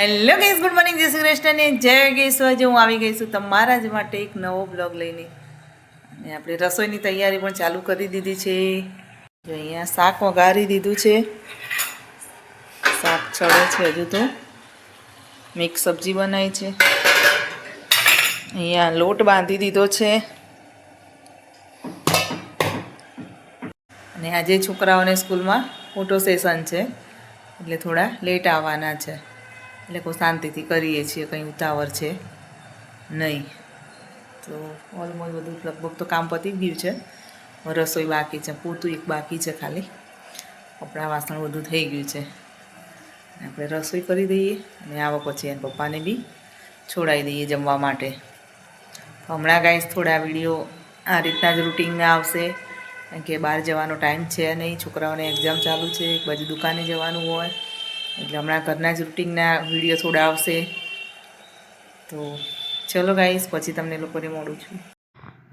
Hello gas good morning જય શ્રી કૃષ્ણને જય ગેસ આજે હું આવી ગઈ છું તમારા જ માટે એક નવો બ્લોગ લઈને. અને આપણે રસોઈની તૈયારી પણ ચાલુ કરી દીધી છે. જો અહીંયા શાક વઘારી દીધું છે. શાક ચડે છે હજુ તો. મિક્સ સબ્જી બનાવી છે. અહીંયા લોટ બાંધી દીધો છે. અને આજે છોકરાઓને સ્કૂલમાં ફોટો સેશન છે. એટલે થોડા લેટ આવવાના છે. એટલે કોઈ શાંતિથી કરીએ છીએ, કંઈ ઉતાવળ છે નહીં. તો ઓલમોસ્ટ બધું લગભગ તો કામ પતી ગયું છે. રસોઈ બાકી છે પૂરતું એક બાકી છે ખાલી. કપડાં વાસણ બધું થઈ ગયું છે. આપણે રસોઈ કરી દઈએ અને આવો પછી એના પપ્પાને બી છોડાવી દઈએ જમવા માટે. હમણાં ગાઈસ થોડા વીડિયો આ રીતના જ રૂટિનમાં આવશે. કારણ કે બહાર જવાનો ટાઈમ છે નહીં, છોકરાઓને એક્ઝામ ચાલુ છે, એક બાજુ દુકાને જવાનું હોય. એટલે હમણાં ઘરના જ રૂટિનના વીડિયો થોડા આવશે. તો ચલો ગાઈશ પછી તમને લોકોને મળું છું.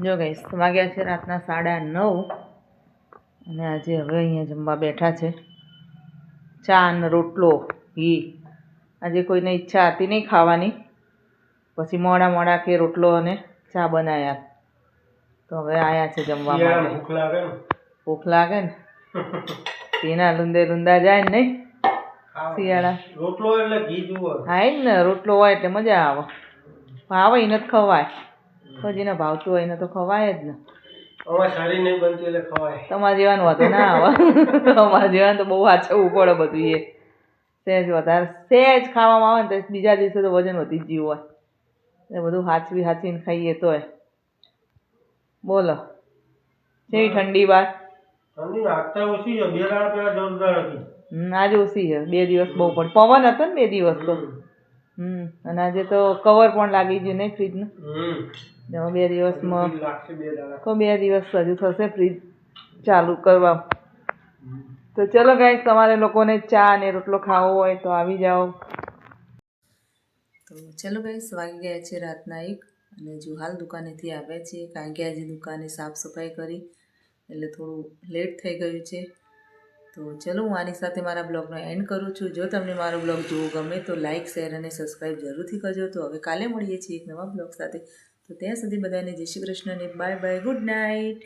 જો ગાઈશ વાગ્યા છે રાતના સાડા નવ અને આજે હવે અહીંયા જમવા બેઠા છે. ચા અને રોટલો ઘી. આજે કોઈને ઈચ્છા હતી નહીં ખાવાની. પછી મોડા મોડા કે રોટલો અને ચા બનાવ્યા તો હવે આયા છે જમવા માટે. ભૂખ લાગે ને? ભૂખ લાગે ને? તેના લુંદે લુંદા જાય ને નહીં. શિયાળા. રોટલો એટલે ઘી જુઓ હા ને રોટલો હોય એટલે મજા આવે. ભાવે એને જ ખવાય. તો જેને ભાવતું હોય એને તો ખવાય જ ને. તમારે સારી નહીં બનતી એટલે ખવાય. તમારા જેવાનું ના આવે. અમારા જેવાનું તો બહુ વાંચવું પડે બધું એ. સહેજ વધારે. સહેજ ખાવામાં આવે ને તો બીજા દિવસે તો વજન વધી જ હોય. એ બધું હાચવી હાચવીને ખાઈએ તોય. બોલો. જેવી ઠંડી બાર? ઠંડી આગતા ઓછી છે. બે દાડા પહેલા જોરદાર હતી. આજે ઓછી છે બે દિવસ બહુ પણ. પવન હતો ને બે દિવસ તો. હમ. અને આજે તો કવર પણ લાગી ગયું નહીં ફ્રીજનું હમ. બે દિવસમાં તો બે દિવસ હજુ થશે ફ્રીજ ચાલુ કરવા. તો ચલો ગાઈસ તમારે લોકોને ચા અને રોટલો ખાવો હોય તો આવી જાઓ. તો ચલો ગાઈસ વાગી ગયા છે રાતના એક અને જો હાલ દુકાનેથી આવ્યા છીએ. કારણ કે આજે દુકાને સાફ સફાઈ કરી એટલે થોડું લેટ થઈ ગયું છે. તો ચલો હું આની સાથે મારા બ્લોગનો એન્ડ કરું છું. જો તમને મારો બ્લોગ જોવો ગમે તો લાઇક શેર અને સબસ્ક્રાઈબ જરૂરથી કરજો. તો હવે કાલે મળીએ છીએ એક નવા બ્લોગ સાથે. તો ત્યાં સુધી બધાને જય શ્રી કૃષ્ણને બાય બાય ગુડ નાઇટ